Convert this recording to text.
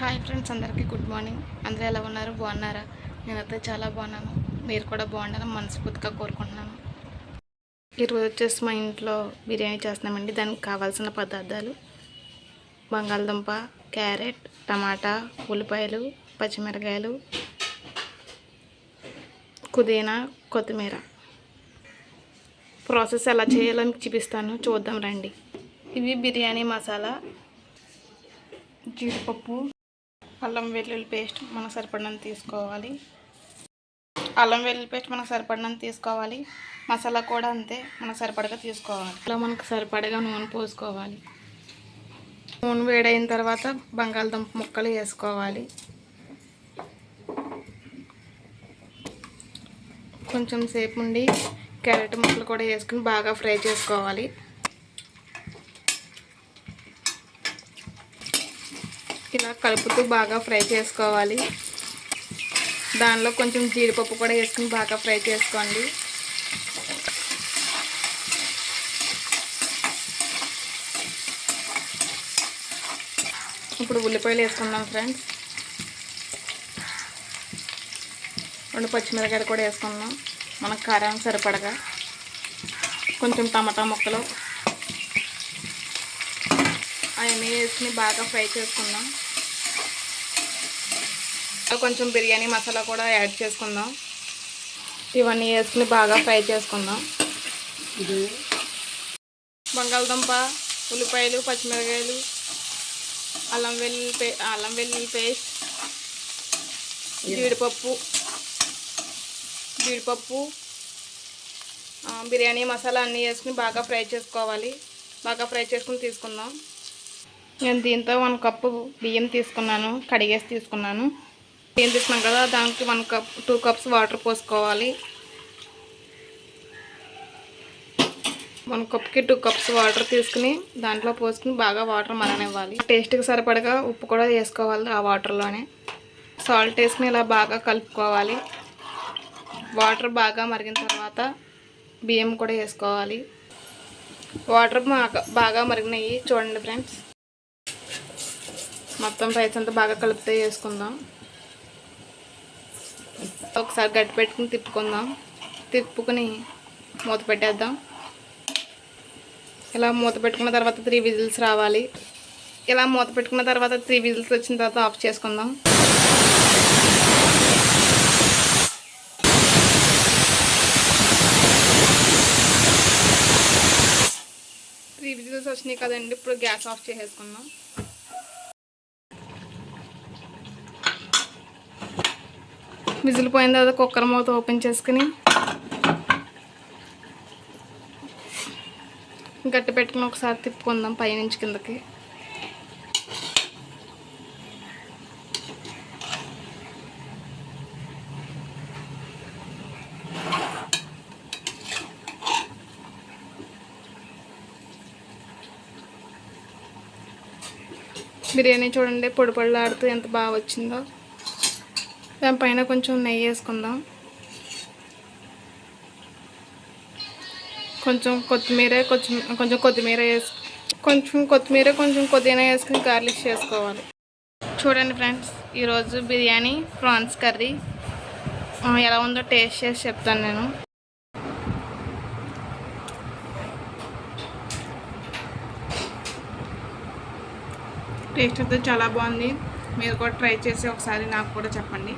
Hi friends అందరికీ good morning అందరూ ఎలా ఉన్నారు? బాగున్నారా? నేనైతే చాలా బాగున్నాను. మీరు కూడా బాగుండాలని మనస్ఫూర్తిగా కోరుకుంటున్నాను. ఈరోజు వచ్చేసి మా ఇంట్లో బిర్యానీ చేస్తున్నామండి. దానికి కావాల్సిన పదార్థాలు బంగాళదుంప క్యారెట్ టమాటా ఉల్లిపాయలు పచ్చిమిరకాయలు పుదీనా కొత్తిమీర. ప్రాసెస్ ఎలా చేయాలో మీకు చూపిస్తాను. చూద్దాం రండి. ఇవి బిర్యానీ మసాలా జీడిపప్పు అల్లం వెల్లుల్లి పేస్ట్ మనకు సరిపడినంత తీసుకోవాలి. అల్లం వెల్లుల్లి పేస్ట్ మనకు సరిపడినంత తీసుకోవాలి. మసాలా కూడా అంతే మనకు సరిపడగా తీసుకోవాలి. ఇలా మనకు సరిపడగా నూనె పోసుకోవాలి. నూనె వేడైన తర్వాత బంగాళదుంప ముక్కలు వేసుకోవాలి. కొంచెం సేపు ఉండి క్యారెట్ ముక్కలు కూడా వేసుకుని బాగా ఫ్రై చేసుకోవాలి. ఇలా కలుపుతూ బాగా ఫ్రై చేసుకోవాలి. దానిలో కొంచెం జీడిపప్పు కూడా వేసుకుని బాగా ఫ్రై చేసుకోండి. ఇప్పుడు ఉల్లిపాయలు వేసుకుందాం ఫ్రెండ్స్. రెండు పచ్చిమిరకాయలు కూడా వేసుకుందాం. మనకు కారం సరిపడగా. కొంచెం టమాటా ముక్కలు. అవన్నీ వేసుకుని బాగా ఫ్రై చేసుకుందాం. కొంచెం బిర్యానీ మసాలా కూడా యాడ్ చేసుకుందాం. ఇవన్నీ వేసుకుని బాగా ఫ్రై చేసుకుందాం. బంగాళదుంప ఉల్లిపాయలు పచ్చిమిరకాయలు అల్లం వెల్లుల్లి పే అల్లం వెల్లుల్లి పేస్ట్ జీడిపప్పు జీడిపప్పు బిర్యానీ మసాలా అన్నీ వేసుకుని బాగా ఫ్రై చేసుకోవాలి. బాగా ఫ్రై చేసుకుని తీసుకుందాం. నేను దీంతో వన్ కప్పు బియ్యం తీసుకున్నాను కడిగేసి తీసుకున్నాను. ఏం తీసుకున్నాం కదా? దానికి one cup two cups water పోసుకోవాలి. వన్ కప్కి టూ కప్స్ వాటర్ తీసుకుని దాంట్లో పోసుకుని బాగా వాటర్ మరనివ్వాలి టేస్ట్కి సరిపడగా ఉప్పు కూడా వేసుకోవాలి ఆ వాటర్లోనే సాల్ట్ వేసుకుని ఇలా బాగా కలుపుకోవాలి. వాటర్ బాగా మరిగిన తర్వాత బియ్యం కూడా వేసుకోవాలి. వాటర్ బాగా బాగా మరిగినాయి. చూడండి ఫ్రెండ్స్ మొత్తం రైస్ అంతా బాగా కలిపితే వేసుకుందాం. ఒకసారి గట్టి పెట్టుకుని తిప్పుకుందాం. తిప్పుకుని మూత పెట్టేద్దాం. ఇలా మూత పెట్టుకున్న తర్వాత త్రీ విజిల్స్ రావాలి. ఇలా మూత పెట్టుకున్న తర్వాత త్రీ విజిల్స్ వచ్చిన తర్వాత ఆఫ్ చేసుకుందాం. త్రీ విజిల్స్ వచ్చినాయి కదండి ఇప్పుడు గ్యాస్ ఆఫ్ చేసేసుకుందాం. విజిల్ పోయిన తర్వాత కుక్కర్ మూత ఓపెన్ చేసుకుని గట్టి పెట్టుకుని ఒకసారి తిప్పుకుందాం పైనుంచి కిందకి. బిర్యానీ చూడండి పొడి పొడిలాడుతూ ఎంత బాగా వచ్చిందో. దానిపైన కొంచెం నెయ్యి వేసుకుందాం. కొంచెం కొత్తిమీర కొంచెం కొంచెం కొత్తిమీర వేసు కొంచెం కొత్తిమీర కొంచెం కొద్దిగా వేసుకుని గార్లిష్ చేసుకోవాలి. చూడండి ఫ్రెండ్స్ ఈరోజు బిర్యానీ ప్రాన్స్ కర్రీ. ఎలా ఉందో టేస్ట్ చేసి చెప్తాను నేను. టేస్ట్ అయితే చాలా బాగుంది. మీరు కూడా ట్రై చేసి ఒకసారి నాకు కూడా చెప్పండి.